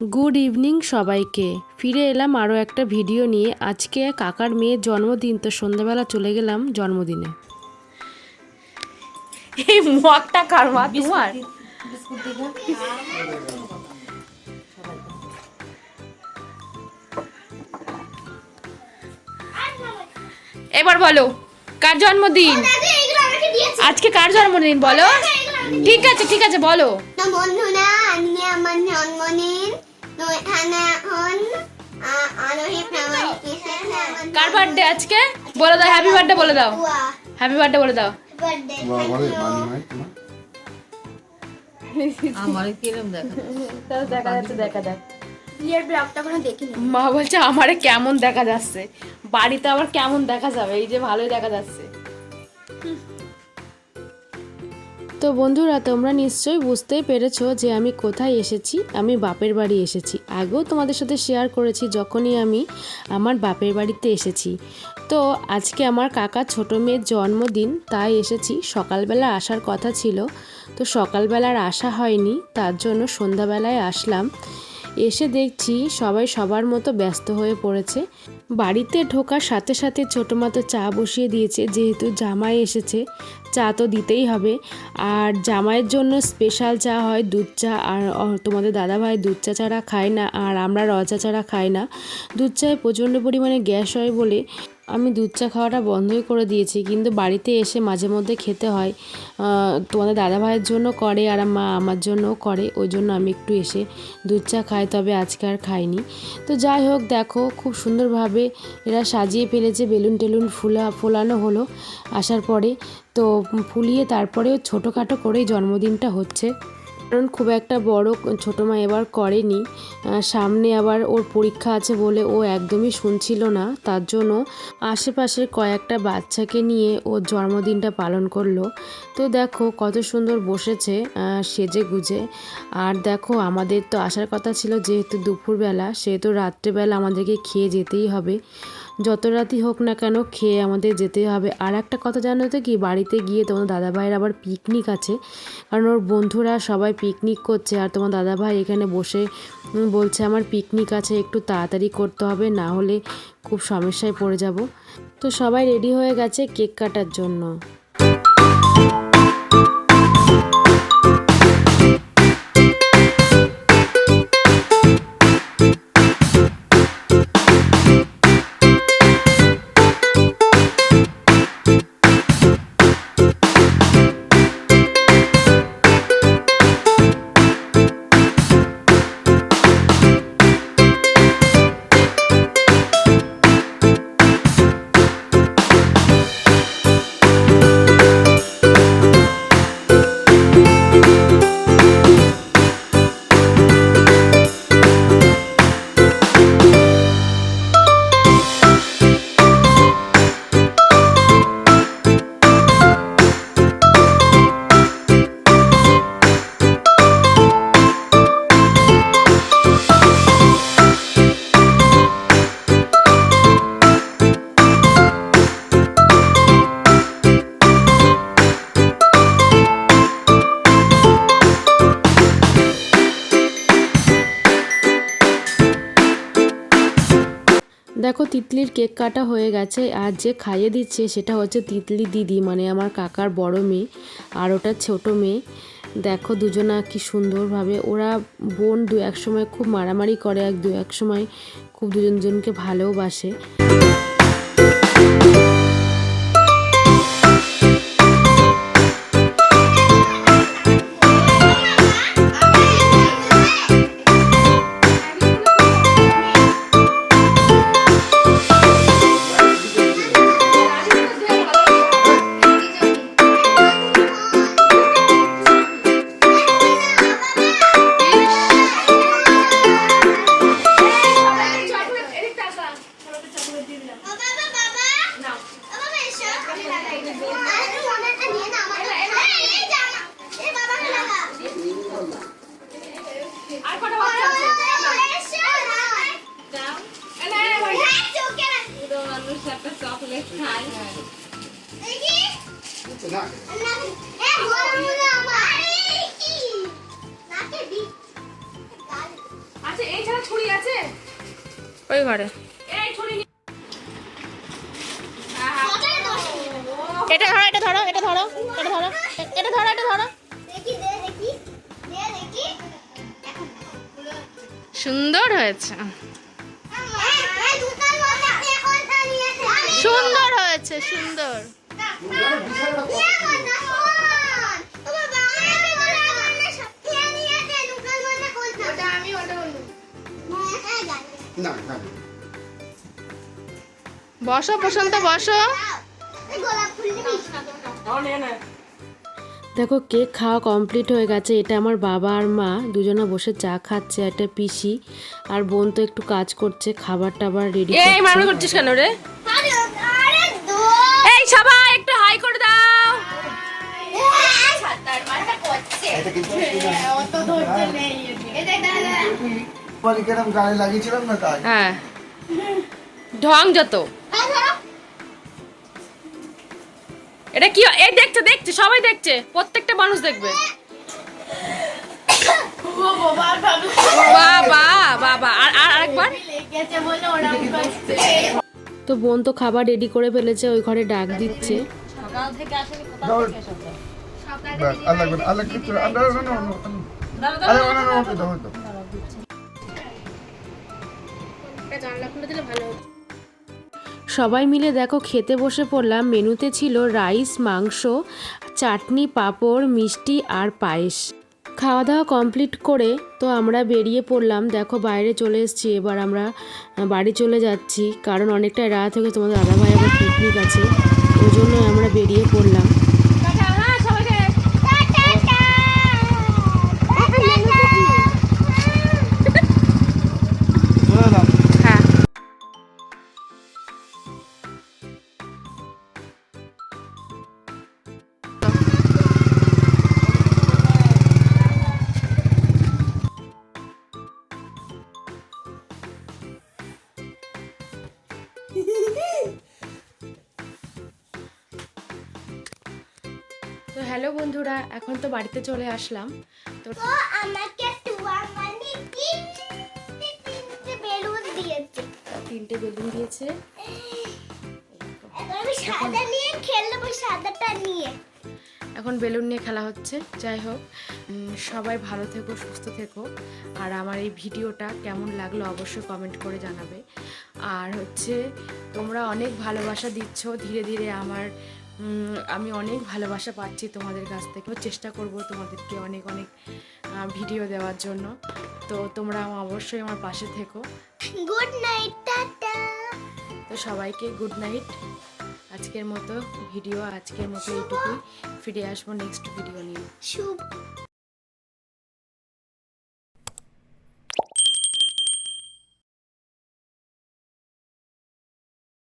Good evening সবাইকে। ফিরে এলাম আরও একটা ভিডিও নিয়ে। আজকে কাকার মেয়ের জন্মদিন তো সন্ধ্যাবেলা চলে গেলাম জন্মদিনে। এই মগটা কার মা? তোমার? এবার বলো কার জন্মদিন? আজকে কার জন্মদিন বলো? ঠিক আছে ঠিক আছে বলো। বন্ধুরা আজকে আমার জন্মদিন কার বার্থডে আজকে? বলে দাও হ্যাপি বার্থডে বলে দাও। হ্যাপি বার্থডে বলে দাও। আমার কিরম দেখা দেখা যাচ্ছে দেখা যাক। মা বলছে আমার কেমন দেখা যাচ্ছে? বাড়িতে আবার কেমন দেখা যাবে? এই যে ভালোই দেখা যাচ্ছে। তো বন্ধুরা, তোমরা নিশ্চয়ই বুঝতেই পেরেছ যে আমি কোথায় এসেছি। আমি বাপের বাড়ি এসেছি। আগেও তোমাদের সাথে শেয়ার করেছি যখনই আমি আমার বাপের বাড়িতে এসেছি। তো আজকে আমার কাকা ছোট মেয়ের জন্মদিন, তাই এসেছি। সকালবেলা আসার কথা ছিল। তো সকালবেলার আসা হয়নি, তার জন্য সন্ধ্যাবেলায় আসলাম। এসে দেখছি সবাই সবার মতো ব্যস্ত হয়ে পড়েছে। বাড়িতে ঢোকার সাথে সাথে ছোটো মতো চা বসিয়ে দিয়েছে, যেহেতু জামাই এসেছে, চা তো দিতেই হবে। আর জামাইয়ের জন্য স্পেশাল চা হয় দুধ চা, আর তোমাদের দাদাভাই দুধ চা ছাড়া খায় না, আর আমরা র চা ছাড়া খাই না। দুধ চায়ে প্রচণ্ড পরিমাণে গ্যাস হয় বলে আমি দুধ চা খাওয়াটা বন্ধই করে দিয়েছি। কিন্তু বাড়িতে এসে মাঝে মধ্যে খেতে হয়। তোমাদের দাদা ভাইয়ের জন্য করে আর মা আমার জন্যও করে। ওই জন্য আমি একটু এসে দুধ চা খাই, তবে আজকে আর খাইনি। তো যাই হোক, দেখো, খুব সুন্দরভাবে এরা সাজিয়ে ফেলেছে, বেলুন টেলুন ফুলা, ফোলানো হলো আসার পরে। তো ফুলিয়ে তারপরেও ছোটোখাটো করেই জন্মদিনটা হচ্ছে। কারণ খুব একটা বড় ছোটো মা এবার করেনি। সামনে আবার ওর পরীক্ষা আছে বলে ও একদমই শুনছিল না। তার জন্য আশেপাশের কয়েকটা বাচ্চাকে নিয়ে ওর জন্মদিনটা পালন করল। তো দেখো কত সুন্দর বসেছে সেজে গুজে। আর দেখো আমাদের তো আসার কথা ছিল যেহেতু দুপুরবেলা, সেহেতু রাত্রেবেলা আমাদেরকে খেয়ে যেতেই হবে। যত রাতই হোক না কেন খেয়ে আমাদের যেতে হবে। আর একটা কথা জানো তো কি? বাড়িতে গিয়ে তোমার দাদাভাইয়ের আবার পিকনিক আছে। কারণ ওর বন্ধুরা সবাই পিকনিক করছে আর তোমার দাদাভাই এখানে বসে বলছে আমার পিকনিক আছে, একটু তাড়াতাড়ি করতে হবে, না হলে খুব সমস্যায় পড়ে যাব। তো সবাই রেডি হয়ে গেছে কেক কাটার জন্য। দেখো তিতলির কেক কাটা হয়ে গেছে, আর যে খাইয়ে দিচ্ছে সেটা হচ্ছে তিতলি দিদি মানে আমার কাকার বড় মেয়ে আর ওটা ছোট মেয়ে। দেখো দুজনা কি সুন্দরভাবে, ওরা বোন দু এক সময় খুব মারামারি করে এক দু এক সময় খুব দুজন দুজনকে ভালোবাসে। আচ্ছা ওই ঘরে। এটা ধরো এটা ধরো এটা ধরো এটা ধরো এটা ধরো এটা ধরো। সুন্দর হয়েছে। জানি। না না বসো প্রশান্ত বসো দাও। এই গোলাপ ফুল নিবি? দেখো কেক খাওয়া কমপ্লিট হয়ে গেছে এটা আমার বাবা আর মা দুজনে বসে চা খাচ্ছে একটা পিসি আর বোন তো একটু কাজ করছে খাবার টাবার রেডি এই করছিস কেন রে। এই সবাই একটু হাই করে দাও। এটা কিন্তু বলি কেরম গাড়ি লাগিয়েছিলাম না তাই? হ্যাঁ। ঢং যত। এটা কি এই দেখছে দেখছে সবাই দেখছে প্রত্যেকটা মানুষ দেখবে। বাবা বাবা। আর আর আরেকবার তো বোন তো খাবার রেডি করে ফেলেছে ওই ঘরে ডাক দিচ্ছে। সবাই মিলে দেখো খেতে বসে পড়লাম। মেনুতে ছিল রাইস মাংস চাটনি পাঁপড় মিষ্টি আর পায়েস। খাওয়া দাওয়া কমপ্লিট করে তো আমরা বেরিয়ে পড়লাম। দেখো বাইরে চলে এসেছি। এবার আমরা বাড়ি চলে যাচ্ছি। কারণ অনেকটা রাত হয়ে গেছে। তোমাদের দাদা ভাই আবার পিকনিক আছে। ওই জন্য আমরা বেরিয়ে পড়লাম। তো হ্যালো বন্ধুরা এখন তো বাড়িতে চলে আসলাম। তো আমাকে মানে বেলুন দিয়েছে। তিনটে বেলুন দিয়েছে। সাদা নিয়ে খেলব সাদাটা নিয়ে। এখন বেলুন নিয়ে খেলা হচ্ছে যাই হোক। সবাই ভালো থেকো সুস্থ থেকো। আর আমার এই ভিডিওটা কেমন লাগল অবশ্যই কমেন্ট করে জানাবে। আর হচ্ছে তোমরা অনেক ভালোবাসা দিচ্ছ ধীরে ধীরে আমার আমি অনেক ভালোবাসা পাচ্ছি তোমাদের কাছ থেকে। চেষ্টা করব তোমাদেরকে অনেক অনেক ভিডিও দেওয়ার জন্য। তো তোমরা অবশ্যই আমার পাশে থেকো। Good night tata. তো সবাইকে গুড নাইট আজকের মতো ভিডিও আজকের মতো এইটুকুই। ফিরে আসব নেক্সট ভিডিও নিয়ে। শুভ